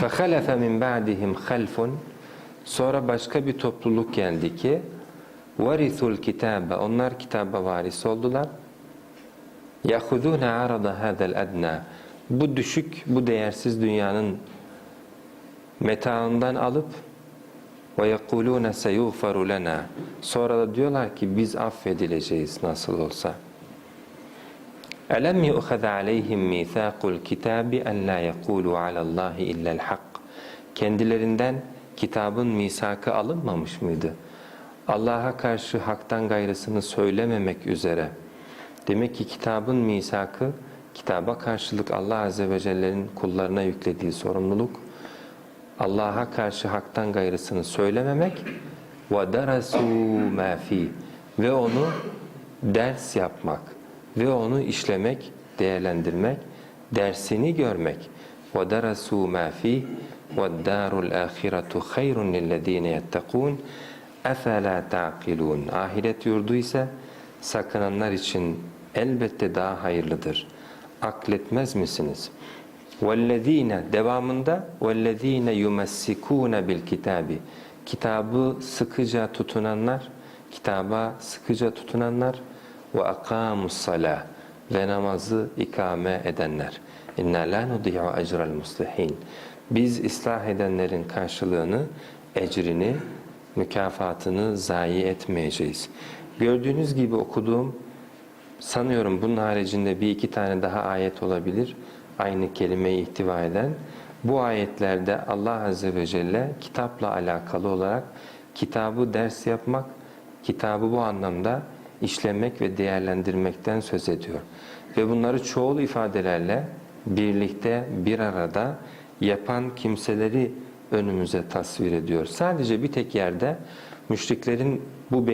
فَخَلَفَ مِنْ بَعْدِهِمْ خَلْفٌ Sonra başka bir topluluk geldi ki وَرِثُوا الْكِتَابَ Onlar kitaba varis oldular. يَخُذُونَ عَرَضَ هَذَا الْأَدْنَى Bu düşük, bu değersiz dünyanın metaından alıp وَيَقُولُونَ سَيُغْفَرُ لَنَا Sonra da diyorlar ki biz affedileceğiz nasıl olsa. أَلَمْ يُؤْخَذَ عَلَيْهِمْ مِيثَاقُ الْكِتَابِ أَنْ لَا يَقُولُوا عَلَى اللّٰهِ إِلَّا الْحَقِّ Kendilerinden kitabın misakı alınmamış mıydı? Allah'a karşı haktan gayrısını söylememek üzere. Demek ki kitabın misakı, kitaba karşılık Allah Azze ve Celle'nin kullarına yüklediği sorumluluk, Allah'a karşı haktan gayrısını söylememek وَدَرَسُوا مَا ف۪ي ve onu ders yapmak ve onu işlemek, değerlendirmek, dersini görmek. وَدَرَسُوا مَا ف۪ي وَالدَّارُ الْآخِرَةُ خَيْرٌ لِلَّذ۪ينَ يَتَّقُونَ اَفَلَا تَعْقِلُونَ Ahiret yurdu ise sakınanlar için elbette daha hayırlıdır. Akletmez misiniz? وَالَّذ۪ينَ devamında وَالَّذ۪ينَ يُمَسِّكُونَ بِالْكِتَابِ Kitabı sıkıca tutunanlar, kitaba sıkıca tutunanlar ve akamus salah ve namazı ikame edenler. İnna la nudi'u ecrel muslihin. Biz ıslah edenlerin karşılığını, ecrini, mükafatını zayi etmeyeceğiz. Gördüğünüz gibi okuduğum sanıyorum bunun haricinde bir iki tane daha ayet olabilir. Aynı kelimeyi ihtiva eden. Bu ayetlerde Allah Azze ve Celle kitapla alakalı olarak kitabı ders yapmak, kitabı bu anlamda işlemek ve değerlendirmekten söz ediyor. Ve bunları çoğul ifadelerle birlikte bir arada yapan kimseleri önümüze tasvir ediyor. Sadece bir tek yerde müşriklerin bu